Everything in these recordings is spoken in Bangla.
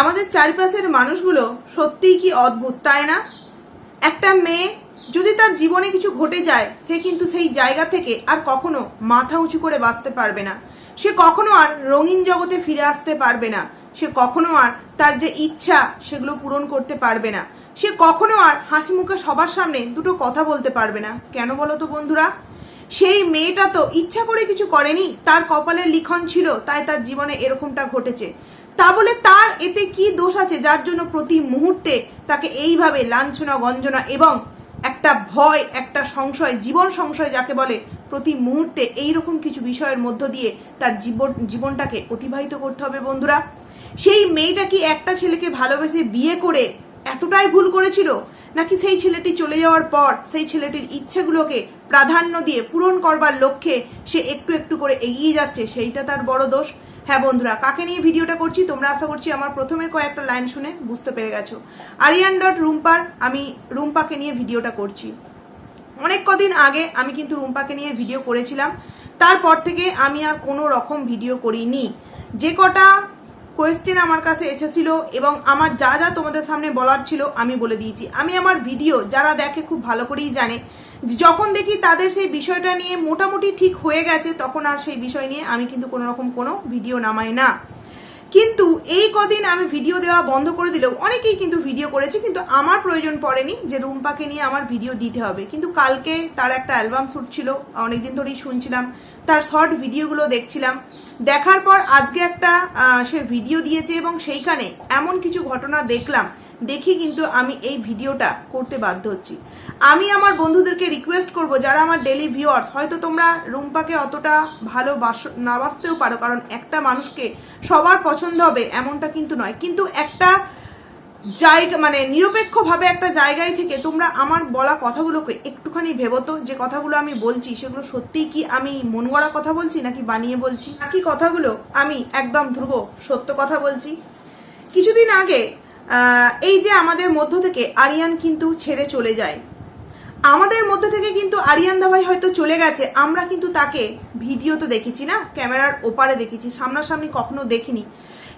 আমাদের চারিপাশের মানুষগুলো সত্যিই কি অদ্ভুত, তাই না? একটা মেয়ে যদি তার জীবনে কিছু ঘটে যায়, সে কিন্তু সেই জায়গা থেকে আর কখনো মাথা উঁচু করে বাঁচতে পারবে না। সে কখনো আর রঙিন জগতে ফিরে আসতে পারবে না। সে কখনো আর তার যে ইচ্ছা, সেগুলো পূরণ করতে পারবে না। সে কখনো আর হাসি মুখে সবার সামনে দুটো কথা বলতে পারবে না। কেন বলো তো বন্ধুরা? সেই মেয়েটা তো ইচ্ছা করে কিছু করেনি, তার কপালের লিখন ছিল, তাই তার জীবনে এরকমটা ঘটেছে। তা বলে তার এতে কি দোষ আছে? যার জন্য প্রতি মুহূর্তে তাকে এইভাবে লাঞ্ছনা, গঞ্জনা এবং একটা ভয়, একটা সংশয়, জীবন সংশয় যাকে বলে, প্রতি মুহূর্তে এইরকম কিছু বিষয়ের মধ্য দিয়ে তার জীবন, জীবনটাকে অতিবাহিত করতে হবে বন্ধুরা। সেই মেয়েটা কি একটা ছেলেকে ভালোবেসে বিয়ে করে এতটাই ভুল করেছিল? নাকি সেই ছেলেটি চলে যাওয়ার পর সেই ছেলেটির ইচ্ছেগুলোকে প্রাধান্য দিয়ে পূরণ করবার লক্ষ্যে সে একটু একটু করে এগিয়ে যাচ্ছে? সেইটা তার বড় দোষ। হ্যাঁ বন্ধুরা, কাকে নিয়ে ভিডিওটা করছি? তোমরা আশা করছি আমার প্রথমের কয়েকটা লাইন শুনে বুঝতে পেরে গেছো। আরিয়ান ডট রুম্পার, আমি রুম্পাকে নিয়ে ভিডিওটা করছি। অনেক কদিন আগে আমি কিন্তু রুম্পাকে নিয়ে ভিডিও করেছিলাম। তারপর থেকে আমি আর কোনো রকম ভিডিও করিনি। যে কটা কোয়েশ্চেন আমার কাছে এসেছিল এবং আমার যা যা তোমাদের সামনে বলার ছিল আমি বলে দিয়েছি। আমি আমার ভিডিও যারা দেখে খুব ভালো করেই জানে। যখন দেখি তাদের সেই বিষয়টা নিয়ে মোটামুটি ঠিক হয়ে গেছে, তখন আর সেই বিষয় নিয়ে আমি কিন্তু কোনো রকম কোনো ভিডিও নামাই না। কিন্তু এই কদিন আমি ভিডিও দেওয়া বন্ধ করে দিলেও অনেকেই কিন্তু ভিডিও করেছে, কিন্তু আমার প্রয়োজন পড়েনি যে রুম্পাকে নিয়ে আমার ভিডিও দিতে হবে। কিন্তু কালকে তার একটা অ্যালবাম শ্যুট ছিল, অনেকদিন ধরেই শুনছিলাম, তার শর্ট ভিডিওগুলো দেখছিলাম। দেখার পর আজকে একটা সে ভিডিও দিয়েছে এবং সেইখানে এমন কিছু ঘটনা দেখলাম দেখি কিন্তু আমি এই ভিডিওটা করতে বাধ্য হচ্ছি। আমি আমার বন্ধুদেরকে রিকোয়েস্ট করব, যারা আমার ডেলি ভিউয়ার্স হয়তো তোমরা রুম্পাকে অতটা ভালোবাস না বাসতেও পারো, কারণ একটা মানুষকে সবার পছন্দ হবে এমনটা কিন্তু নয়। কিন্তু একটা জায়গা মানে নিরপেক্ষভাবে একটা জায়গায় থেকে তোমরা আমার বলা কথাগুলোকে একটুখানি ভেবো তো যে কথাগুলো আমি বলছি, সেগুলো সত্যিই কি আমি মন গড়া কথা বলছি, নাকি বানিয়ে বলছি? নাকি কথাগুলো আমি একদম ধ্রুব সত্য কথা বলছি? কিছুদিন আগে এই যে আমাদের মধ্য থেকে আরিয়ান কিন্তু ছেড়ে চলে যায়। আমাদের মধ্যে থেকে কিন্তু আরিয়ান দাভাই হয়তো চলে গেছে, আমরা কিন্তু তাকে ভিডিও তো দেখেছি না? ক্যামেরার ওপারে দেখেছি, সামনাসামনি কখনো দেখিনি।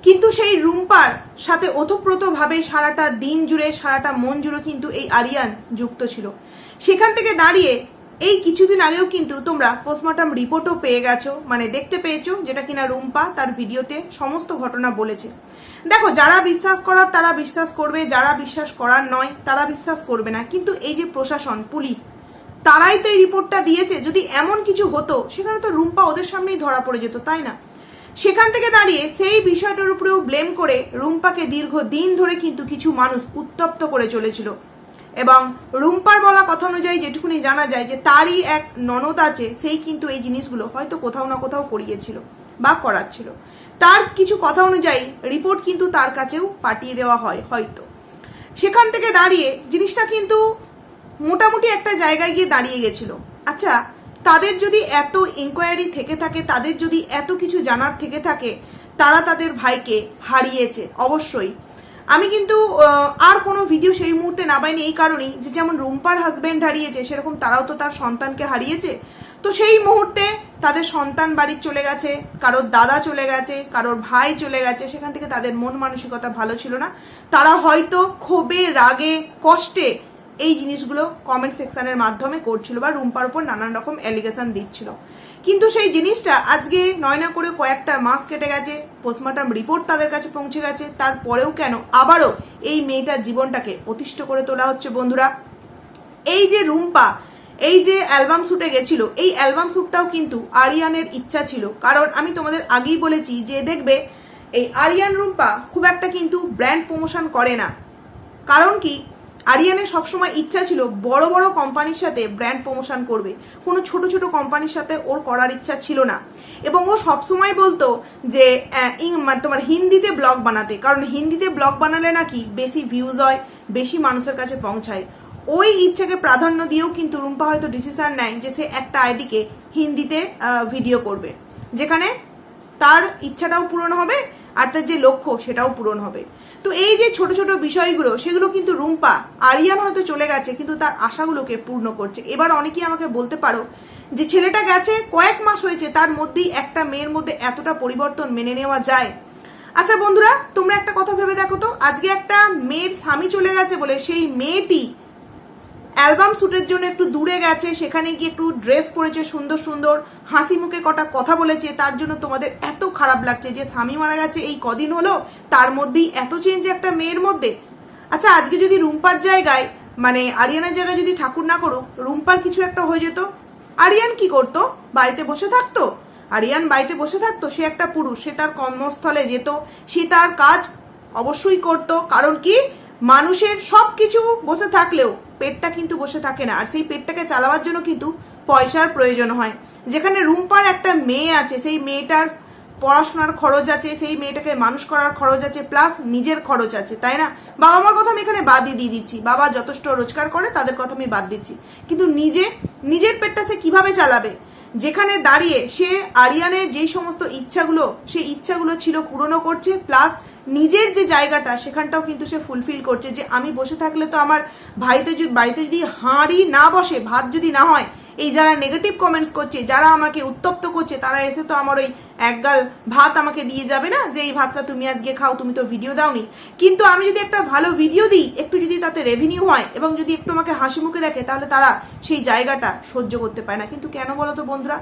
কিন্তু সেই রুম্পার সাথে ওতপ্রোতভাবে সারাটা দিন জুড়ে, সারাটা মন জুড়ে কিন্তু এই আরিয়ান যুক্ত ছিল। সেখান থেকে দাঁড়িয়ে এই কিছুদিন আগেও কিন্তু তোমরা পোস্টমর্টম রিপোর্টও পেয়ে গেছো মানে দেখতে পেয়েছ, যেটা কিনা রুম্পা তার ভিডিওতে সমস্ত ঘটনা বলেছে। দেখো, যারা বিশ্বাস করার, তারা বিশ্বাস করবে, যারা বিশ্বাস করার নয়, তারা বিশ্বাস করবে না। কিন্তু এই যে প্রশাসন, পুলিশ, তারাই তো এই রিপোর্টটা দিয়েছে। যদি এমন কিছু হতো, সেখানে তো রুম্পা ওদের সামনেই ধরা পড়ে যেত, তাই না? সেখান থেকে দাঁড়িয়ে সেই বিষয়টার উপরেও ব্লেম করে রুম্পাকে দীর্ঘ দিন ধরে কিন্তু কিছু মানুষ উত্তপ্ত করে চলেছিল। এবং রুম্পার বলা কথা অনুযায়ী যেটুকুনি জানা যায় যে তারই এক ননদ আছে, সেই কিন্তু এই জিনিসগুলো হয়তো কোথাও না কোথাও করিয়েছিল বা করাচ্ছিল। তার কিছু কথা অনুযায়ী রিপোর্ট কিন্তু তার কাছেও পাঠিয়ে দেওয়া হয়, হয়তো। সেখান থেকে দাঁড়িয়ে জিনিসটা কিন্তু মোটামুটি একটা জায়গায় গিয়ে দাঁড়িয়ে গেছিল। আচ্ছা তাদের যদি এত ইনকোয়ারি থেকে থাকে, তাদের যদি এত কিছু জানার থেকে থাকে, তারা তাদের ভাইকে হারিয়েছে, অবশ্যই। আমি কিন্তু আর কোনো ভিডিও সেই মুহূর্তে না পাইনি, এই কারণেই যে যেমন রুম্পার হাজব্যান্ড হারিয়েছে, সেরকম তারাও তো তার সন্তানকে হারিয়েছে। তো সেই মুহূর্তে তাদের সন্তান বাড়ির চলে গেছে, কারোর দাদা চলে গেছে, কারোর ভাই চলে গেছে, সেখান থেকে তাদের মন মানসিকতা ভালো ছিল না। তারা হয়তো ক্ষোভে, রাগে, কষ্টে এই জিনিসগুলো কমেন্ট সেকশনের মাধ্যমে করছিল বা রুম্পার উপর নানান রকম অ্যালিগেশন দিচ্ছিল। কিন্তু সেই জিনিসটা আজকে নয় না করে কয়েকটা মাস কেটে গেছে পোস্টমর্টম রিপোর্ট তাদের কাছে পৌঁছে গেছে, তারপরেও কেন আবারও এই মেয়েটার জীবনটাকে অতিষ্ঠ করে তোলা হচ্ছে বন্ধুরা? এই যে রুম্পা এই যে অ্যালবাম শ্যুটে গেছিল, এই অ্যালবাম শ্যুটটাও কিন্তু আরিয়ানের ইচ্ছা ছিল। কারণ আমি তোমাদের আগেই বলেছি যে দেখবে, এই আরিয়ান রুম্পা খুব একটা কিন্তু ব্র্যান্ড প্রমোশন করে না। কারণ কি, আরিয়ানের সবসময় ইচ্ছা ছিল বড় বড় কোম্পানির সাথে ব্র্যান্ড প্রমোশন করবে। কোনো ছোট ছোট কোম্পানির সাথে ওর করার ইচ্ছা ছিল না। এবং ও সবসময় বলতো যে মানে তোমার হিন্দিতে ব্লগ বানাতে। কারণ হিন্দিতে ব্লগ বানালে নাকি বেশি ভিউজ হয়, বেশি মানুষের কাছে পৌঁছায়। ওই ইচ্ছাকে প্রাধান্য দিয়েও কিন্তু রুম্পা হয়তো ডিসিশন নেয় যে সে একটা আইডিকে হিন্দিতে ভিডিও করবে। যেখানে তার ইচ্ছাটাও পূরণ হবে আর তার যে লক্ষ্য সেটাও পূরণ হবে। তো এই যে ছোট ছোট বিষয়গুলো, সেগুলো কিন্তু রুম্পা, আরিয়ান হয়তো চলে গেছে, কিন্তু তার আশাগুলোকে পূর্ণ করছে। এবার অনেকেই আমাকে বলতে পারো যে ছেলেটা গেছে, কয়েক মাস হয়েছে, তার মধ্যেই একটা মেয়ের মধ্যে এতটা পরিবর্তন মেনে নেওয়া যায়। আচ্ছা বন্ধুরা, তোমরা একটা কথা ভেবে দেখো তো, আজকে একটা মেয়ের স্বামী চলে গেছে বলে সেই মেয়েটি অ্যালবাম শ্যুটের জন্য একটু দূরে গেছে, সেখানে গিয়ে একটু ড্রেস পরেছে সুন্দর সুন্দর, হাসি মুখে কটা কথা বলেছে, তার জন্য তোমাদের এত খারাপ লাগছে যে স্বামী মারা গেছে, এই কদিন হলো, তার মধ্যেই এত চেঞ্জ একটা মেয়ের মধ্যে। আচ্ছা আজকে যদি রুম্পার জায়গায় মানে আরিয়ানের জায়গায় যদি ঠাকুর না করুক, রুম্পার কিছু একটা হয়ে যেত? আরিয়ান কি করতো? বাড়িতে বসে থাকতো? আরিয়ান বাড়িতে বসে থাকতো? সে একটা পুরুষ, সে তার কর্মস্থলে যেত, সে তার কাজ অবশ্যই করত, কারণ কি? মানুষের সব কিছু বসে থাকলেও পেটটা কিন্তু বসে থাকে না। আর সেই পেটটাকে চালাবার জন্য কিন্তু পয়সার প্রয়োজন হয়। যেখানে রুম্পার একটা মেয়ে আছে, সেই মেয়েটার পড়াশোনার খরচ আছে, সেই মেয়েটাকে মানুষ করার খরচ আছে প্লাস নিজের খরচ আছে, তাই না? বাবা মার কথা আমি এখানে বাদই দিয়ে দিচ্ছি। বাবা যথেষ্ট রোজগার করে, তাদের কথা আমি বাদ দিচ্ছি। কিন্তু নিজে, নিজের পেটটা সে কীভাবে চালাবে? যেখানে দাঁড়িয়ে সে আরিয়ানের যেই সমস্ত ইচ্ছাগুলো, সেই ইচ্ছাগুলো ছিল পূরণও করছে প্লাস নিজের যে জায়গাটা, সেখানটাও কিন্তু সে ফুলফিল করছে যে আমি বসে থাকলে তো আমার ভাইতে যদি, বাড়িতে যদি হাঁড়ি না বসে, ভাত যদি না হয়, এই যারা নেগেটিভ কমেন্টস করছে, যারা আমাকে উত্তপ্ত করছে, তারা এসে তো আমার ওই একগাল ভাত আমাকে দিয়ে যাবে না? যে এই ভাতটা তুমি আজকে খাও, তুমি তো ভিডিও দাওনি। কিন্তু আমি যদি একটা ভালো ভিডিও দিই, একটু যদি তাতে রেভিনিউ হয়, এবং যদি একটু আমাকে হাসি মুখে দেখে, তাহলে তারা সেই জায়গাটা সহ্য করতে পারে না। কিন্তু কেন বলো তো বন্ধুরা?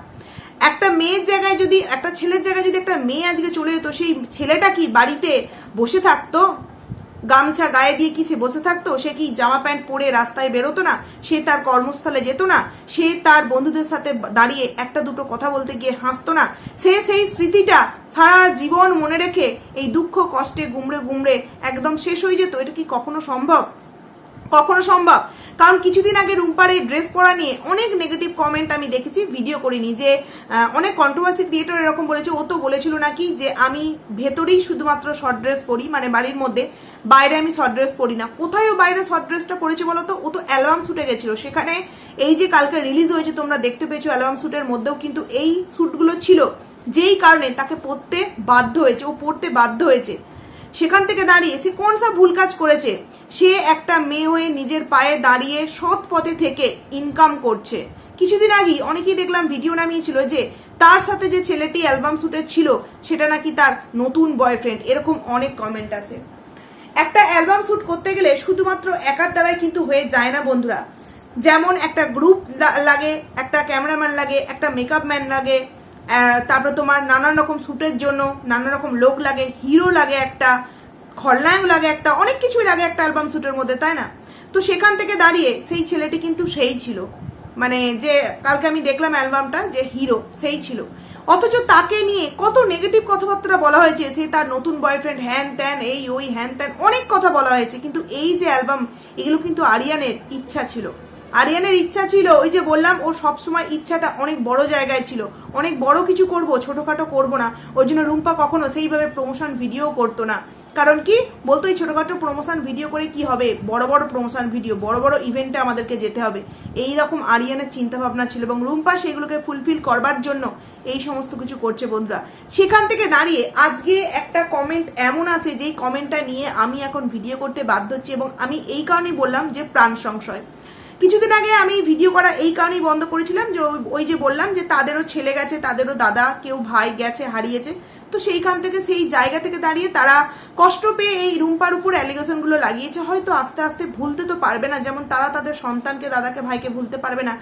একটা মেয়ের জায়গায় যদি, একটা ছেলের জায়গায় যদি একটা মেয়ে আজকে চলে যেত, সেই ছেলেটা কি বাড়িতে বসে থাকতো? গামছা গায়ে দিয়ে কি সে বসে থাকতো? সে কি জামা প্যান্ট পরে রাস্তায় বেরোতো না? সে তার কর্মস্থলে যেত না? সে তার বন্ধুদের সাথে দাঁড়িয়ে একটা দুটো কথা বলতে গিয়ে হাসতো না? সে সেই স্মৃতিটা সারা জীবন মনে রেখে এই দুঃখ, কষ্টে গুমড়ে গুমড়ে একদম শেষ হয়ে যেত? এটা কি কখনো সম্ভব? কখনো সম্ভব? কারণ কিছুদিন আগে রুম্পার এই ড্রেস পরা নিয়ে অনেক নেগেটিভ কমেন্ট আমি দেখেছি ভিডিও করিনি যে অনেক কন্ট্রোভার্সি ক্রিয়েটর এরকম বলেছে, ও তো বলেছিল নাকি যে আমি ভেতরেই শুধুমাত্র শর্ট ড্রেস পরি মানে বাড়ির মধ্যে, বাইরে আমি শর্ট ড্রেস পরি না। কোথায় ও বাইরে শর্ট ড্রেসটা পরেছে বলো তো? ও তো অ্যালবাম শ্যুটে গেছিল। সেখানে এই যে কালকে রিলিজ হয়েছে, তোমরা দেখতে পেয়েছ অ্যালবাম শ্যুটের মধ্যেও কিন্তু এই শ্যুটগুলো ছিল। যেই কারণে তাকে পড়তে বাধ্য হয়েছে, ও পড়তে বাধ্য হয়েছে। সেখান থেকে দাঁড়িয়ে সে কোন সব ভুল কাজ করেছে? সে একটা মেয়ে হয়ে নিজের পায়ে দাঁড়িয়ে সৎ পথে থেকে ইনকাম করছে। কিছুদিন আগেই অনেকেই দেখলাম ভিডিও নামিয়েছিল যে, তার সাথে যে ছেলেটি অ্যালবাম শ্যুটে ছিল, সেটা নাকি তার নতুন বয়ফ্রেন্ড এরকম অনেক কমেন্ট আছে একটা অ্যালবাম শ্যুট করতে গেলে শুধুমাত্র একার দ্বারাই কিন্তু হয়ে যায় না বন্ধুরা। যেমন একটা গ্রুপ লাগে, একটা ক্যামেরাম্যান লাগে, একটা মেকআপ ম্যান লাগে তারপরে তোমার নানান রকম শ্যুটের জন্য নানান রকম লোক লাগে হিরো লাগে একটা, খলনায়ক লাগে একটা, অনেক কিছুই লাগে একটা অ্যালবাম শ্যুটের মধ্যে, তাই না? তো সেখান থেকে দাঁড়িয়ে সেই ছেলেটি কিন্তু সেই ছিল। মানে যে কালকে আমি দেখলাম অ্যালবামটা যে হিরো সেই ছিল। অথচ তাকে নিয়ে কত নেগেটিভ কথাবার্তা বলা হয়েছে, সে তার নতুন বয়ফ্রেন্ড হ্যান ত্যান, এই, ওই, হ্যান ত্যান, অনেক কথা বলা হয়েছে। কিন্তু এই যে অ্যালবাম এগুলো কিন্তু আরিয়ানের ইচ্ছা ছিল। আরিয়ানের ইচ্ছা ছিল, ওই যে বললাম, ওর সবসময় ইচ্ছাটা অনেক বড় জায়গায় ছিল। অনেক বড় কিছু করব, ছোটোখাটো করব না। ওই জন্য রুম্পা কখনো সেইভাবে প্রমোশন ভিডিও করতো না। কারণ কি? বলতো, এই ছোটোখাটো প্রমোশন ভিডিও করে কি হবে? বড় বড় প্রমোশন ভিডিও বড় বড় ইভেন্টে আমাদেরকে যেতে হবে। এই রকম আরিয়ানের চিন্তা ভাবনা ছিল এবং রুম্পা সেগুলোকে ফুলফিল করবার জন্য এই সমস্ত কিছু করছে বন্ধুরা। সেখান থেকে দাঁড়িয়ে আজকে একটা কমেন্ট এমন আছে, যেই কমেন্টটা নিয়ে আমি এখন ভিডিও করতে বাধ্য হচ্ছি এবং আমি এই কারণেই বললাম যে প্রাণ সংশয়। কিছুদিন আগে আমি ভিডিও করা এই কারণেই বন্ধ করেছিলাম যে ওই- যে বললাম যে তাদেরও ছেলে গেছে, তাদেরও দাদা, কেউ ভাই গেছে, হারিয়েছে। তো সেইখান থেকে সেই জায়গা থেকে দাঁড়িয়ে তারা কষ্ট পেয়ে এই রুম্পার উপর অ্যালিগেশনগুলো লাগিয়েছে। হয়তো আস্তে আস্তে ভুলতে তো পারবে না। যেমন তারা তাদের সন্তানকে, দাদাকে, ভাইকে ভুলতে পারবে না।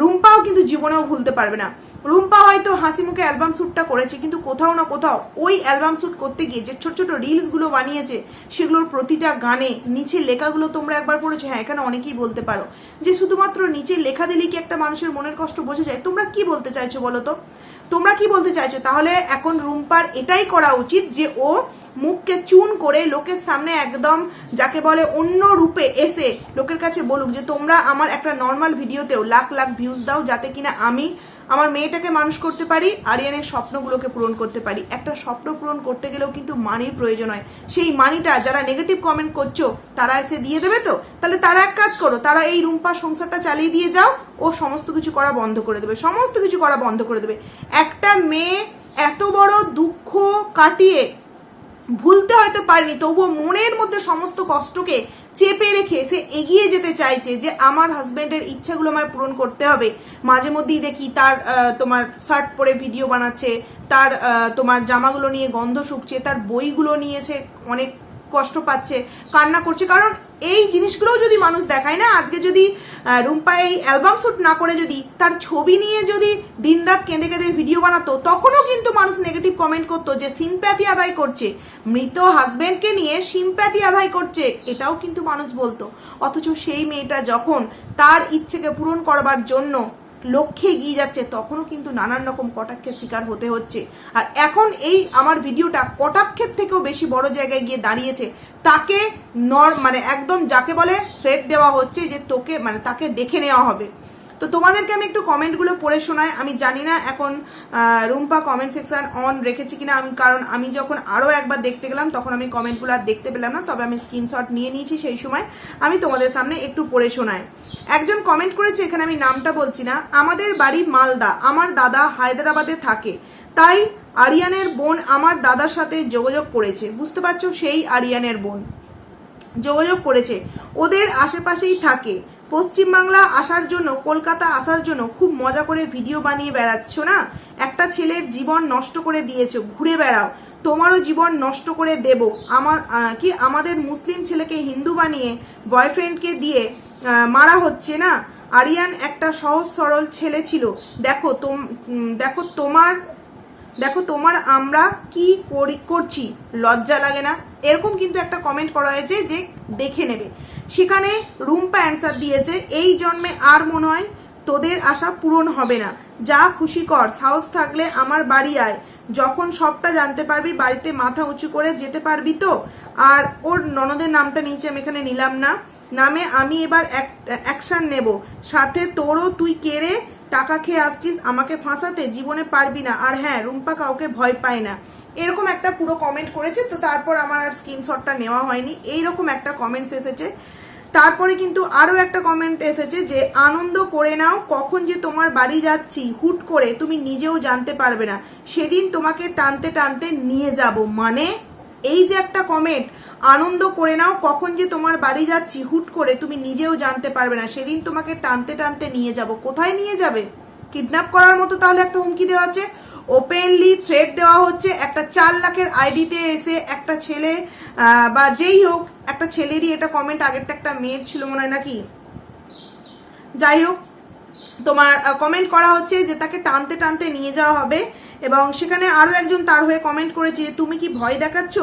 রুম্পাও কিন্তু জীবনেও ভুলতে পারবে না। রুম্পা হয়তো হাসি মুখে অ্যালবাম শ্যুটটা করেছে, কিন্তু কোথাও না কোথাও ওই অ্যালবাম শ্যুট করতে গিয়ে যে ছোট ছোট রিলসগুলো বানিয়েছে, সেগুলোর প্রতিটা গানে নিচে লেখাগুলো তোমরা একবার পড়েছো? হ্যাঁ এখানে অনেকেই বলতে পারো। যে শুধুমাত্র নিচে লেখা দিলেই কি একটা মানুষের মনের কষ্ট বোঝা যায়? তোমরা কি বলতে চাইছো বলো তো? তোমরা কি বলতে চাইছো? তাহলে এখন রুম্পার এটাই করা উচিত যে ও মুখকে চুন করে লোকের সামনে একদম যাকে বলে অন্য রূপে এসে লোকের কাছে বলুক যে তোমরা আমার একটা নর্মাল ভিডিওতেও লাখ লাখ ভিউজ দাও যাতে কিনা আমি আমার মেয়েটাকে মানুষ করতে পারি, আরিয়ানের স্বপ্নগুলোকে পূরণ করতে পারি। একটা স্বপ্ন পূরণ করতে গেলেও কিন্তু মানির প্রয়োজন হয়। সেই মানিটা যারা নেগেটিভ কমেন্ট করছ, তারা এসে দিয়ে দেবে তো? তাহলে তারা এক কাজ করো, তারা এই রুম্পার সংসারটা চালিয়ে দিয়ে যাও, ও সমস্ত কিছু করা বন্ধ করে দেবে। সমস্ত কিছু করা বন্ধ করে দেবে। একটা মেয়ে এত বড় দুঃখ কাটিয়ে ভুলতে হয়তো পারেনি, তবুও মনের মধ্যে সমস্ত কষ্টকে চেপে রেখে সে এগিয়ে যেতে চাইছে যে আমার হাজব্যান্ডের ইচ্ছাগুলো আমার পূরণ করতে হবে। মাঝে মধ্যেই দেখি তার তোমার শার্ট পরে ভিডিও বানাচ্ছে, তার তোমার জামাগুলো নিয়ে গন্ধ শুকছে, তার বইগুলো নিয়ে সে অনেক কষ্ট পাচ্ছে, কান্না করছে। কারণ এই জিনিসগুলোও যদি মানুষ দেখায় না, আজকে যদি রুম্পা এই অ্যালবাম শ্যুট না করে যদি, তার ছবি নিয়ে যদি দিনরাত কেঁদে কেঁদে ভিডিও বানাতো, তখনও কিন্তু মানুষ নেগেটিভ কমেন্ট করতো যে, সিম্প্যাথি আদায় করছে। মৃত হাজব্যান্ডকে নিয়ে সিম্প্যাথি আদায় করছে। এটাও কিন্তু মানুষ বলতো। অথচ সেই মেয়েটা যখন তার ইচ্ছেকে পূরণ করবার জন্য লক্ষ্যে এগিয়ে যাচ্ছে, তখনও কিন্তু নানান রকম কটাক্ষের শিকার হতে হচ্ছে। আর এখন এই আমার ভিডিওটা কটাক্ষের থেকেও বেশি বড় জায়গায় গিয়ে দাঁড়িয়েছে। তাকে নর মানে একদম যাকে বলে থ্রেট দেওয়া হচ্ছে যে তোকে মানে তাকে দেখে নেওয়া হবে। তো তোমাদেরকে আমি একটু কমেন্টগুলো পড়ে শোনাই। আমি জানি না এখন রুম্পা কমেন্ট সেকশন অন রেখেছি কিনা। আমি, কারণ আমি যখন আরও একবার দেখতে গেলাম, তখন আমি কমেন্টগুলো আর দেখতে পেলাম না। তবে আমি স্ক্রিনশট নিয়ে নিয়েছি সেই সময়। আমি তোমাদের সামনে একটু পড়ে শোনাই। একজন কমেন্ট করেছে, এখানে আমি নামটা বলছি না। আমাদের বাড়ি মালদা। আমার দাদা হায়দ্রাবাদে থাকে। তাই আরিয়ানের বোন আমার দাদার সাথে যোগাযোগ করেছে। বুঝতে পারছ? সেই আরিয়ানের বোন। যোগাযোগ করেছে। ওদের আশেপাশেই থাকে। পশ্চিমবাংলা আসার জন্য, কলকাতা আসার জন্য খুব মজা করে ভিডিও বানিয়ে বেড়াচ্ছ না? একটা ছেলের জীবন নষ্ট করে দিয়েছ, ঘুরে বেড়াও। তোমারও জীবন নষ্ট করে দেব। আমার কি আমাদের মুসলিম ছেলেকে হিন্দু বানিয়ে বয়ফ্রেন্ডকে দিয়ে মারা হচ্ছে না? আরিয়ান একটা সহজ সরল ছেলে ছিল। দেখো তোম দেখো তোমার দেখো তোমার আমরা কি করি, করছি? লজ্জা লাগে না? এরকম কিন্তু একটা কমেন্ট করা হয়েছে যে দেখে নেবে। সেখানে রুম্পা অ্যান্সার দিয়েছে, এই জন্মে আর মনে হয় তোদের আশা পূরণ হবে না। যা খুশি কর, সাহস থাকলে আমার বাড়ি আয়। যখন সবটা জানতে পারবি, বাড়িতে মাথা উঁচু করে যেতে পারবি তো? আর ওর ননদের নামটা নিচে আমি এখানে নিলাম না। নামে আমি এবার অ্যাকশান নেব। সাথে তোরও তুই কেড়ে টাকা খেয়ে আসছিস, আমাকে ফাঁসাতে জীবনে পারবি না। আর হ্যাঁ রুম্পা কাউকে ভয় পায় না। এরকম একটা পুরো কমেন্ট করেছে, তো তারপর আমার আর স্ক্রিনশটটা নেওয়া হয়নি। এইরকম একটা কমেন্টস এসেছে। তারপরে কিন্তু আরও একটা কমেন্ট এসেছে যে, আনন্দ করে নাও, কখন যে তোমার বাড়ি যাচ্ছি, হুট করে তুমি নিজেও জানতে পারবে না। সেদিন তোমাকে টানতে টানতে নিয়ে যাব। মানে এই যে একটা কমেন্ট আনন্দ করে নাও, কখন যে তোমার বাড়ি যাচ্ছি, হুট করে তুমি নিজেও জানতে পারবে না। সেদিন তোমাকে টানতে টানতে নিয়ে যাব। কোথায় নিয়ে যাবে? কিডন্যাপ করার মতো তাহলে একটা হুমকি দেওয়া হচ্ছে ওপেনলি থ্রেট দেওয়া হচ্ছে। একটা চার লাখের আইডিতে এসে একটা ছেলে বা যেই হোক, একটা ছেলেরই এটা কমেন্ট আগেরটা একটা মেয়ের ছিল মনে হয় নাকি? যাই হোক, তোমার কমেন্ট করা হচ্ছে যে তাকে টানতে টানতে নিয়ে যাওয়া হবে। এবং সেখানে আরও একজন তার হয়ে কমেন্ট করেছে, তুমি কি ভয় দেখাচ্ছ?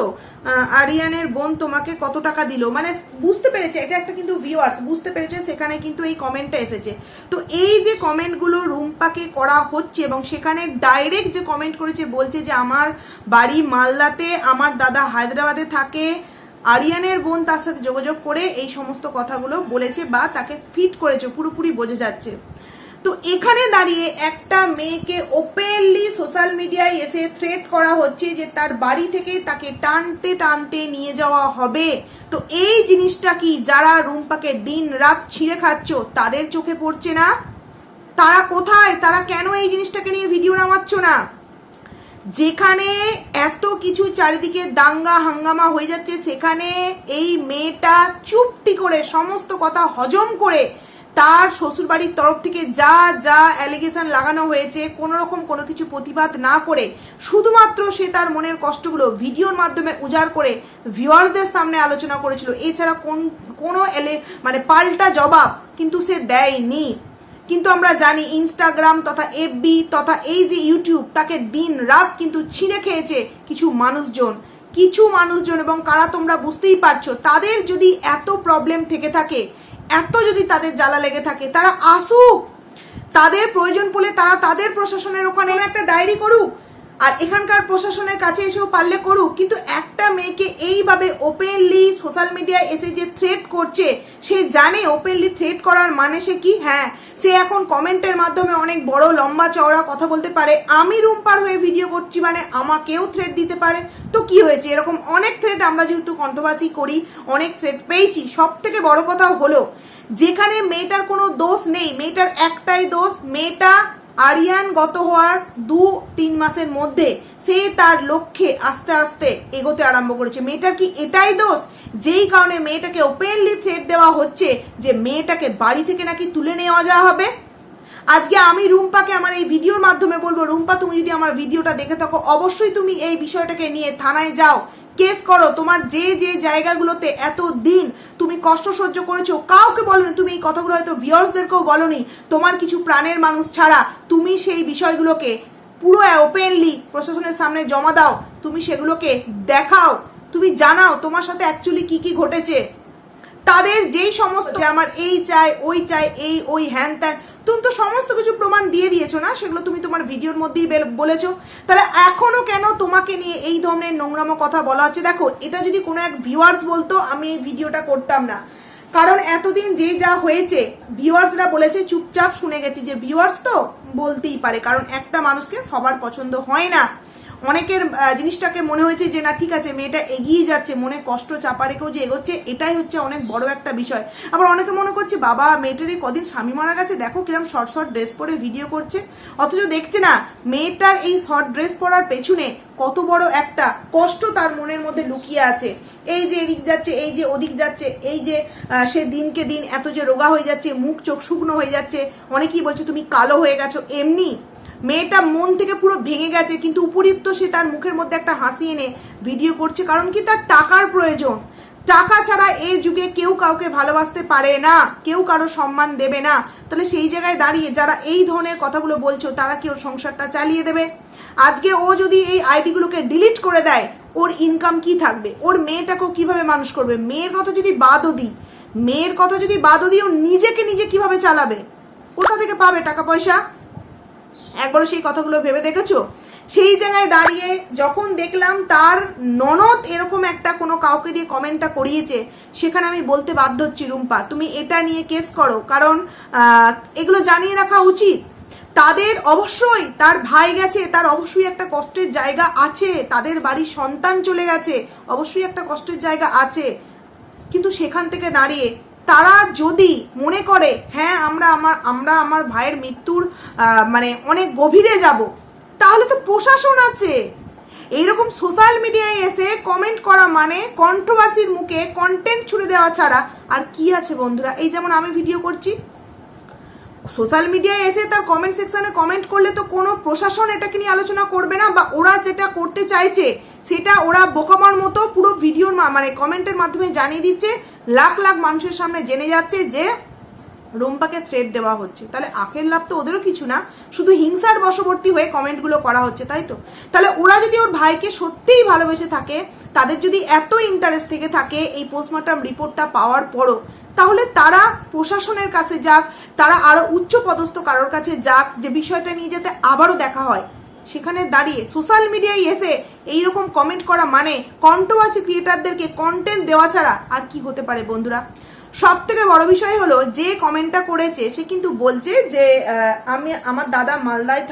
আরিয়ানের বোন তোমাকে কত টাকা দিল? মানে বুঝতে পেরেছে, এটা একটা কিন্তু ভিউয়ার্স বুঝতে পেরেছে, সেখানে কিন্তু এই কমেন্টটা এসেছে। তো এই যে কমেন্টগুলো রুম্পাকে করা হচ্ছে এবং সেখানে ডাইরেক্ট যে কমেন্ট করেছে, বলছে যে আমার বাড়ি মালদাতে, আমার দাদা হায়দ্রাবাদে থাকে, আরিয়ানের বোন তার সাথে যোগাযোগ করে এই সমস্ত কথাগুলো বলেছে বা তাকে ফিট করেছে, পুরোপুরি বোঝা যাচ্ছে। তো এখানে দাঁড়িয়ে একটা মেয়েকে ওপেনলি সোশ্যাল মিডিয়ায় এসে থ্রেট করা হচ্ছে যে তার বাড়ি থেকে তাকে টানতে টানতে নিয়ে যাওয়া হবে। তো এই জিনিসটা কি যারা রুম্পাকে দিন রাত ছিঁড়ে খাচ্ছ, তাদের চোখে পড়ছে না? তারা কোথায়? তারা কেন এই জিনিসটাকে নিয়ে ভিডিও নামাচ্ছ না? যেখানে এত কিছু চারিদিকে দাঙ্গা হাঙ্গামা হয়ে যাচ্ছে, সেখানে এই মেয়েটা চুপটি করে সমস্ত কথা হজম করে তার শ্বশুরবাড়ির তরফ থেকে যা যা অ্যালিগেশন লাগানো হয়েছে কোনো রকম কোনো কিছু প্রতিবাদ না করে শুধুমাত্র সে তার মনের কষ্টগুলো ভিডিওর মাধ্যমে উজাড় করে ভিউয়ারদের সামনে আলোচনা করেছিল। এছাড়া কোন, কোনো এলে মানে পাল্টা জবাব কিন্তু সে দেয়নি। কিন্তু আমরা জানি ইনস্টাগ্রাম তথা এফবি তথা এই যে ইউটিউব তাকে দিন রাত কিন্তু ছিঁড়ে খেয়েছে কিছু মানুষজন। কিছু মানুষজন এবং কারা তোমরা বুঝতেই পারছ, তাদের যদি এত প্রবলেম থেকে থাকে এত যদি তাদের জ্বালা লেগে থাকে, তারা আসুক। তাদের প্রয়োজন পড়লে তারা তাদের প্রশাসনের ওখানে একটা ডায়েরি করুক। আর এখানকার প্রশাসনের কাছে এসেও পারলে করুক। কিন্তু একটা মেয়েকে এইভাবে ওপেনলি সোশ্যাল মিডিয়ায় এসে যে থ্রেট করছে, সে জানে ওপেনলি থ্রেট করার মানে সে কি? হ্যাঁ সে এখন কমেন্টের মাধ্যমে অনেক বড় লম্বা চওড়া কথা বলতে পারে। আমি রুম্পার হয়ে ভিডিও করছি মানে আমাকেও থ্রেট দিতে পারে। তো কি হয়েছে? এরকম অনেক থ্রেট আমরা যেহেতু কন্ট্রোভার্সি করি, অনেক থ্রেট পেয়েছি। সব থেকে বড় কথাও হলো, যেখানে মেয়েটার কোনো দোষ নেই, মেয়েটার একটাই দোষ, মেয়েটা আরিয়ান গত হওয়ার দু তিন মাসের মধ্যে সে তার লক্ষ্যে আস্তে আস্তে এগোতে আরম্ভ করেছে। মেয়েটার কি এটাই দোষ? যেই কারণে মেয়েটাকে ওপেনলি থ্রেট দেওয়া হচ্ছে যে মেয়েটাকে বাড়ি থেকে নাকি তুলে নেওয়া যাওয়া হবে? আজকে আমি রুম্পাকে আমার এই ভিডিওর মাধ্যমে বলব, রুম্পা, তুমি যদি আমার ভিডিওটা দেখে থাকো, অবশ্যই তুমি এই বিষয়টাকে নিয়ে থানায় যাও। কেস করো, তোমার যে যে জায়গাগুলোতে এত দিন তুমি কষ্ট সহ্য করেছ, কাউকে বলনি, তুমি এই কথাগুলো হয়তো ভিউয়ার্সদেরকেও বলনি, তোমার কিছু প্রাণের মানুষ ছাড়া তুমি সেই বিষয়গুলোকে পুরো ওপেনলি প্রশাসনের সামনে জমা দাও। তুমি সেগুলোকে দেখাও। তুমি জানাও তোমার সাথে অ্যাকচুয়ালি কি কি ঘটেছে। তাদের যেই সমস্ত আমার এই চাই, ওই চাই, এই, ওই, হ্যান ত্যান, তুমি তো সমস্ত কিছু প্রমাণ দিয়ে দিয়েছ না? সেগুলো তুমি তোমার ভিডিওর মধ্যেই বেল- বলেছ। তাহলে এখনও কেন তোমাকে নিয়ে এই ধরনের নোংরামো কথা বলা হচ্ছে? দেখো, এটা যদি কোনো এক ভিউয়ার্স বলতো, আমি এই ভিডিওটা করতাম না। কারণ এতদিন যে যা হয়েছে ভিউয়ার্সরা বলেছে, চুপচাপ শুনে গেছি যে ভিউয়ার্স তো বলতেই পারে, কারণ একটা মানুষকে সবার পছন্দ হয় না। অনেকের জিনিসটাকে মনে হয়েছে যে না, ঠিক আছে, মেয়েটা এগিয়ে যাচ্ছে, মনে কষ্ট চাপা রেখেও যে এগোচ্ছে, এটাই হচ্ছে অনেক বড় একটা বিষয়। আবার অনেকে মনে করছে, বাবা, মেয়েটারই কদিন স্বামী মারা গেছে, দেখো কিরম শর্ট শর্ট ড্রেস পরে ভিডিও করছে। অথচ দেখছে না, মেয়েটার এই শর্ট ড্রেস পরার পেছনে কত বড় একটা কষ্ট তার মনের মধ্যে লুকিয়ে আছে। এই যে এদিক যাচ্ছে, এই যে ওদিক যাচ্ছে, এই যে সে দিনকে দিন এত যে রোগা হয়ে যাচ্ছে, মুখ চোখ শুকনো হয়ে যাচ্ছে, অনেকেই বলছে তুমি কালো হয়ে গেছো। এমনি মেয়েটা মন থেকে পুরো ভেঙে গেছে, কিন্তু উপরিউক্ত সে তার মুখের মধ্যে একটা হাসি এনে ভিডিও করছে, কারণ কি তার টাকার প্রয়োজন। টাকা ছাড়া এই যুগে কেউ কাউকে ভালোবাসতে পারে না, কেউ কারও সম্মান দেবে না। তাহলে সেই জায়গায় দাঁড়িয়ে যারা এই ধরনের কথাগুলো বলছো, তারা কি ওর সংসারটা চালিয়ে দেবে? আজকে ও যদি এই আইডিগুলোকে ডিলিট করে দেয় ওর ইনকাম কি থাকবে? ওর মেয়েটাকেও কীভাবে মানুষ করবে? মেয়ের কথা যদি বাদও দিই, মেয়ের কথা যদি বাদও দিই, ও নিজেকে নিজে কীভাবে চালাবে? কোথা থেকে পাবে টাকা পয়সা? একবারও সেই কথাগুলো ভেবে দেখেছ? সেই জায়গায় দাঁড়িয়ে যখন দেখলাম তার ননদ এরকম একটা কোনো কাউকে দিয়ে কমেন্টটা করিয়েছে, সেখানে আমি বলতে বাধ্য হচ্ছি, রুম্পা, তুমি এটা নিয়ে কেস করো। কারণ এগুলো জানিয়ে রাখা উচিত। তাদের অবশ্যই, তার ভাই গেছে, তার অবশ্যই একটা কষ্টের জায়গা আছে, তাদের বাড়ির সন্তান চলে গেছে, অবশ্যই একটা কষ্টের জায়গা আছে। কিন্তু সেখান থেকে দাঁড়িয়ে তারা যদি মনে করে হ্যাঁ আমরা আমার আমরা আমার ভাইয়ের মৃত্যুর মানে অনেক গভীরে যাব, তাহলে তো প্রশাসন আছে। এইরকম সোশ্যাল মিডিয়ায় এসে কমেন্ট করা মানে কন্ট্রোভার্সির মুখে কন্টেন্ট ছুড়ে দেওয়া ছাড়া আর কি আছে বন্ধুরা? এই যেমন আমি ভিডিও করছি সোশ্যাল মিডিয়ায় এসে তার কমেন্ট সেকশনে কমেন্ট করলে তো কোনো প্রশাসন এটাকে নিয়ে আলোচনা করবে না, বা ওরা যেটা করতে চাইছে, সেটা ওরা বোকামার মতো পুরো ভিডিওর মানে কমেন্টের মাধ্যমে জানিয়ে দিচ্ছে, লাখ লাখ মানুষের সামনে জেনে যাচ্ছে যে রুম্পাকে থ্রেড দেওয়া হচ্ছে। তাহলে আখের লাভ তো ওদেরও কিছু না, শুধু হিংসার বশবর্তী হয়ে কমেন্টগুলো করা হচ্ছে, তাই তো? তাহলে ওরা যদি ওর ভাইকে সত্যিই ভালোবেসে থাকে, তাদের যদি এত ইন্টারেস্ট থেকে থাকে এই পোস্টমর্টম রিপোর্টটা পাওয়ার পরও তাহলে তারা প্রশাসনের কাছে যাক, তারা আরও উচ্চ পদস্থ কারোর কাছে যাক, যে বিষয়টা নিয়ে যাতে আবারও দেখা হয়। সেখানে দাঁড়িয়ে সোশ্যাল মিডিয়ায় এসে এইরকম কমেন্ট করা মানে কন্ট্রোভার্সি ক্রিয়েটারদেরকে কন্টেন্ট দেওয়া ছাড়া আর কি হতে পারে বন্ধুরা? সব থেকে বড় বিষয় হলো, যে কমেন্টটা করেছে, সে কিন্তু বলছে যে আমি, আমার দাদা মালদায়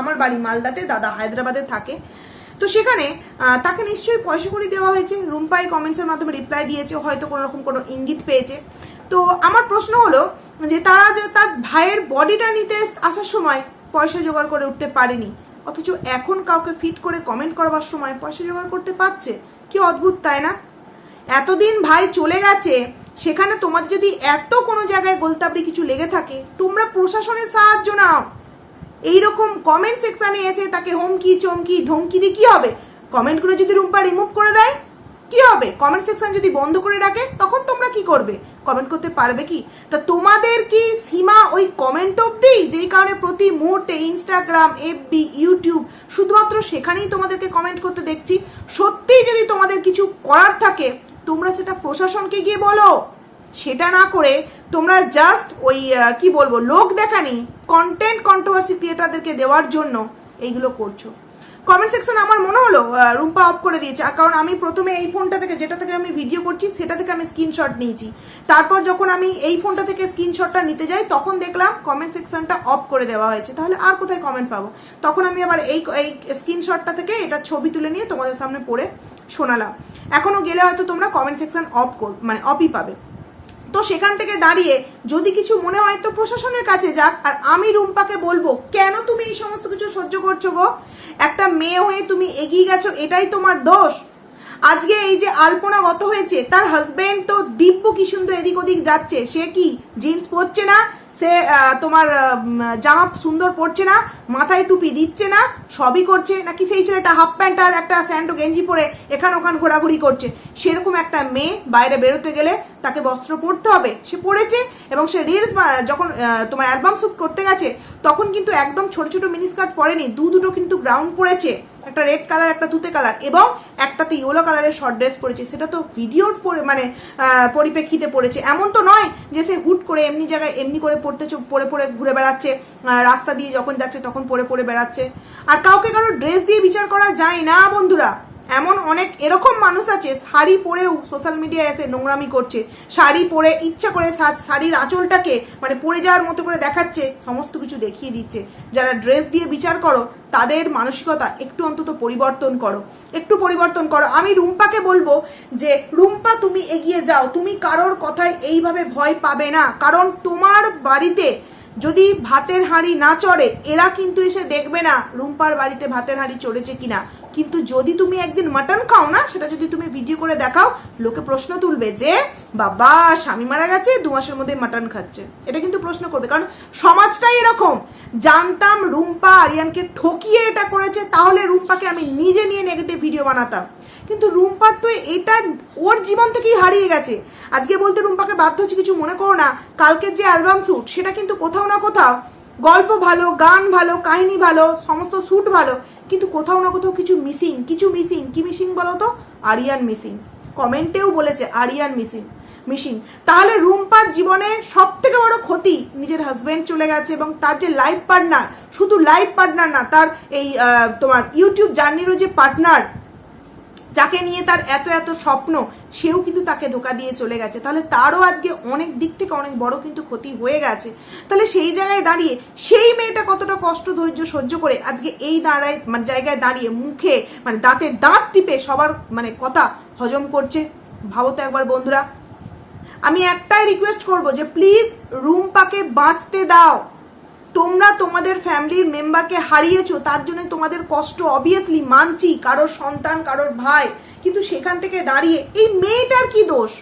আমার বাড়ি মালদাতে, দাদা হায়দ্রাবাদে থাকে। তো সেখানে তাকে নিশ্চয়ই পয়সা করে দেওয়া হয়েছে। রুম্পাই কমেন্টসের মাধ্যমে রিপ্লাই দিয়েছে, হয়তো কোনো রকম কোনো ইঙ্গিত পেয়েছে। তো আমার প্রশ্ন হলো যে তারা যে তার ভাইয়ের বডিটা নিতে আসার সময় পয়সা জোগাড় করে উঠতে পারেনি, অথচ এখন কাউকে ফিট করে কমেন্ট করবার সময় পয়সা জোগাড় করতে পারছে? কি অদ্ভুত, তাই না? এতদিন ভাই চলে গেছে, সেখানে তোমাদের যদি এত কোনো জায়গায় গোলতাবড়ি কিছু লেগে থাকে, তোমরা প্রশাসনের সাহায্য নাও। এইরকম কমেন্ট সেকশানে এসে তাকে হুমকি, চমকি, ধমকি দিয়ে কী হবে? কমেন্টগুলো যদি রুম্পা রিমুভ করে দেয়, কি হবে? কমেন্ট সেকশন যদি বন্ধ করে রাখে, তখন তোমরা কি করবে? কমেন্ট করতে পারবে কি? তা তোমাদের কি সীমা ওই কমেন্ট অবধি, যেই কারণে প্রতি মুহূর্তে ইনস্টাগ্রাম এফবি ইউটিউব শুধুমাত্র সেখানেই তোমাদেরকে কমেন্ট করতে দেখছি, সত্যিই যদি তোমাদের কিছু করার থাকে, তোমরা সেটা প্রশাসনকে গিয়ে বলো। সেটা না করে তোমরা জাস্ট ওই কি বলব, লোক দেখানি কন্টেন্ট কন্ট্রোভার্সি ক্রিয়েটারদেরকে দেওয়ার জন্য এইগুলো করছ। কমেন্ট সেকশন আমার মনে হলো রুম্পা অফ করে দিয়েছে কারণ আমি প্রথমে এই ফোনটা থেকে, যেটা থেকে আমি ভিডিও করছি, সেটা থেকে আমি স্ক্রিনশট নিয়েছি। তারপর যখন আমি এই ফোনটা থেকে স্ক্রিনশটটা নিতে যাই, তখন দেখলাম কমেন্ট সেকশনটা অফ করে দেওয়া হয়েছে। তাহলে আর কোথায় কমেন্ট পাবো? তখন আমি আবার এই এই স্ক্রিনশটটা থেকে এটা ছবি তুলে নিয়ে তোমাদের সামনে পড়ে শোনালাম। এখনও গেলে হয়তো তোমরা কমেন্ট সেকশন অফ কর মানে অফই পাবে। তো সেখান থেকে দাঁড়িয়ে যদি কিছু মনে হয় তো প্রশাসনের কাছে যাক। আর আমি রুম্পাকে বলব, কেন তুমি এই সমস্ত কিছু সহ্য করছ গো? একটা মেয়ে হয়ে তুমি এগিয়ে গেছো, এটাই তোমার দোষ। আজকে এই যে আলপনা গত হয়েছে, তার হাজবেন্ড তো দিব্য কি সুন্দর এদিক ওদিক যাচ্ছে। সে কি জিন্স পরছে না? সে তোমার জামা সুন্দর পরছে না? মাথায় টুপি দিচ্ছে না, সবই করছে, নাকি সেই ছেলেটা হাফ প্যান্ট আর একটা স্যান্ডো গেঞ্জি পরে এখান ওখান ঘোরাঘুরি করছে। সেরকম একটা মেয়ে বাইরে বেরোতে গেলে তাকে বস্ত্র পরতে হবে। সে পরেছে এবং সে রিলস যখন তোমার অ্যালবাম শ্যুট করতে গেছে, তখন কিন্তু একদম ছোট ছোট মিনি স্কার্ট পরেনি, দু দুটো কিন্তু গ্রাউন্ড পরেছে। একটা রেড কালার একটা তুতে কালার এবং একটাতে ইয়েলো কালারের শর্ট ড্রেস পরেছে। সেটা তো ভিডিওর মানে পরিপ্রেক্ষিতে পড়েছে এমন তো নয় যে সে হুট করে এমনি জায়গায় এমনি করে পড়তে পরে পরে ঘুরে বেড়াচ্ছে রাস্তা দিয়ে যখন যাচ্ছে তখন পরে পরে বেড়াচ্ছে। আর কাউকে কারও ড্রেস দিয়ে বিচার করা যায় না, বন্ধুরা। এমন অনেক এরকম মানুষ আছে, শাড়ি পরেও সোশ্যাল মিডিয়ায় এসে নোংরামি করছে। শাড়ি পরে ইচ্ছা করে শাড়ির আঁচলটাকে মানে পরে যাওয়ার মতো করে দেখাচ্ছে, সমস্ত কিছু দেখিয়ে দিচ্ছে। যারা ড্রেস দিয়ে বিচার করো, তাদের মানসিকতা একটু অন্তত পরিবর্তন করো। একটু পরিবর্তন করো। আমি রুম্পাকে বলব যে, রুম্পা, তুমি এগিয়ে যাও। তুমি কারোর কথায় এইভাবে ভয় পাবে না। কারণ তোমার বাড়িতে যদি ভাতের হাঁড়ি না চড়ে, এরা কিন্তু এসে দেখবে না রুম্পার বাড়িতে ভাতের হাঁড়ি চড়েছে কিনা। কিন্তু যদি তুমি একদিন মাটন খাও না, সেটা যদি তুমি ভিডিও করে দেখাও, লোকে প্রশ্ন তুলবে যে, বাবা, স্বামী মারা গেছে, দু মাসের মধ্যে মাটন খাচ্ছে। এটা কিন্তু প্রশ্ন করবে। কারণ সমাজটাই এরকম। জানতাম রুম্পা আরিয়ানকে ঠকিয়ে এটা করেছে, তাহলে রুম্পাকে আমি নিজে নিয়ে নেগেটিভ ভিডিও বানাতাম। কিন্তু রুম্পার তো এটা ওর জীবন থেকেই হারিয়ে গেছে। আজকে বলতে রুম্পাকে বাধ্য হচ্ছে কিছু মনে করো না, কালকের যে অ্যালবাম শ্যুট, সেটা কিন্তু কোথাও না কোথাও গল্প ভালো, গান ভালো, কাহিনী ভালো, সমস্ত শ্যুট ভালো, কিন্তু কোথাও না কোথাও কিছু মিসিং কিছু মিসিং কি মিসিং বলো তো? আরিয়ান মিসিং কমেন্টেও বলেছে আরিয়ান মিসিং মিসিং তাহলে রুম্পার জীবনে সব থেকে বড় ক্ষতি নিজের হাজব্যান্ড চলে গেছে এবং তার যে লাইফ পার্টনার শুধু লাইফ পার্টনার না, তার এই তোমার ইউটিউব জার্নিরও যে পার্টনার যাকে নিয়ে তার এত এত স্বপ্ন, সেও কিন্তু তাকে ধোকা দিয়ে চলে গেছে। তাহলে তারও আজকে অনেক দিক থেকে অনেক বড় কিন্তু ক্ষতি হয়ে গেছে। তাহলে সেই জায়গায় দাঁড়িয়ে, সেই মেয়েটা কতটা কষ্ট, ধৈর্য, সহ্য করে আজকে এই দাঁড়ায় মানে জায়গায় দাঁড়িয়ে মুখে মানে দাঁতে দাঁত টিপে সবার মানে কথা হজম করছে? ভাবো তো একবার বন্ধুরা। আমি একটাই রিকোয়েস্ট করব যে প্লিজ রুম্পাকে বাঁচতে দাও। তোমরা তোমাদের ফ্যামিলির মেম্বারকে হারিয়েছো, তার জন্য তোমাদের কষ্ট অবভিয়াসলি মানছি, কারোর সন্তান, কারোর ভাই। কিন্তু সেখান থেকে দাঁড়িয়ে, এই মেয়েটার কি দোষ?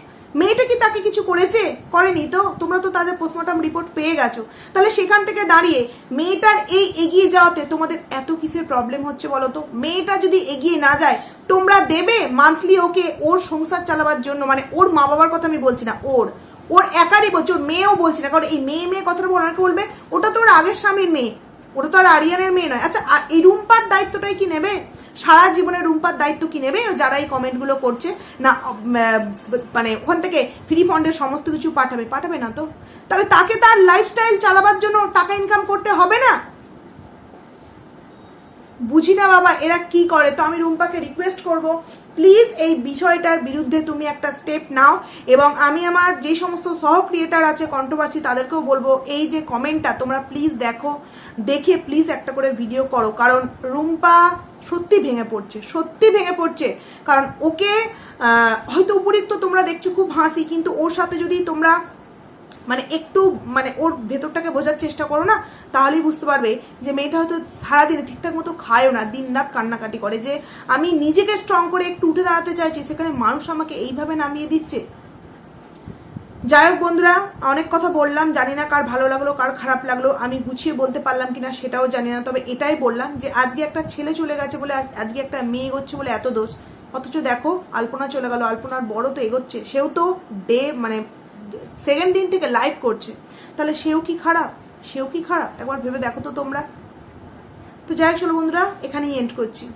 মেয়েটা কি তাকে কিছু করেছে? করেনি তো? তোমরা তো তাদের পোস্টমর্টম রিপোর্ট পেয়ে গেছো। তাহলে সেখান থেকে দাঁড়িয়ে, মেয়েটার এই এগিয়ে যাওয়াতে তোমাদের এত কিসের প্রবলেম হচ্ছে বলো তো? মেয়েটা যদি এগিয়ে না যায়, তোমরা দেবে? মান্থলি ওকে ওর সংসার চালাবার জন্য মানে ওর মা বাবার কথা আমি বলছি না, ওর। ওর একারই বলছে, ওর মেয়েও বলছে না, কারণ এই মেয়ে মেয়ে কথাটা বলে বলবে, ওটা তো ওর আগের স্বামীর মেয়ে, ওটা তো আর আরিয়ানের মেয়ে নয়। আচ্ছা এই রুম্পার দায়িত্বটাই কি নেবে? সারা জীবনে রুম্পার দায়িত্ব কি নেবে? যারা এই কমেন্টগুলো করছে, না মানে ওখান থেকে ফ্রি ফান্ডের সমস্ত কিছু পাঠাবে পাঠাবে না তো? তাহলে তাকে তার লাইফস্টাইল চালাবার জন্য টাকা ইনকাম করতে হবে না? বুঝি না বাবা, এরা কি করে? তো আমি রুম্পাকে রিকোয়েস্ট করব প্লিজ এই বিষয়টার বিরুদ্ধে তুমি একটা স্টেপ নাও এবং আমি আমার যে সমস্ত সহ ক্রিয়েটার আছে কন্ট্রোভার্সি তাদেরকেও বলব, এই যে কমেন্টটা তোমরা প্লিজ দেখো, দেখে প্লিজ একটা করে ভিডিও করো। কারণ রুম্পা সত্যি ভেঙে পড়ছে, সত্যি ভেঙে পড়ছে। কারণ ওকে হয়তো উপরিক্ত তোমরা দেখছ খুব হাসি, কিন্তু ওর সাথে যদি তোমরা মানে একটু মানে ওর ভেতরটাকে বোঝার চেষ্টা করো না, তাহলেই বুঝতে পারবে যে মেয়েটা হয়তো সারাদিন ঠিকঠাক মতো খায়ও না দিন রাত কান্নাকাটি করে যে আমি নিজেকে স্ট্রং করে একটু উঠে দাঁড়াতে চাইছি, সেখানে মানুষ আমাকে এইভাবে নামিয়ে দিচ্ছে। যাই হোক বন্ধুরা, অনেক কথা বললাম, জানি না কার ভালো লাগল, কার খারাপ লাগল, আমি গুছিয়ে বলতে পারলাম কিনা সেটাও জানি না, তবে এটাই বললাম যে আজকে একটা ছেলে চলে গেছে বলে, আজকে একটা মেয়ে এগোচ্ছে বলে এত দোষ। অথচ দেখো, আলপনা চলে গেল, আলপনার বড় তো এগোচ্ছে, সেও তো ডে মানে সেকেন্ড দিন থেকে লাইভ করছে। তাহলে সেও কি খারাপ? সেও কি খারাপ? একবার ভেবে দেখো তো তোমরা। তো যাই হোক, চলো বন্ধুরা, এখানেই এন্ড করছি।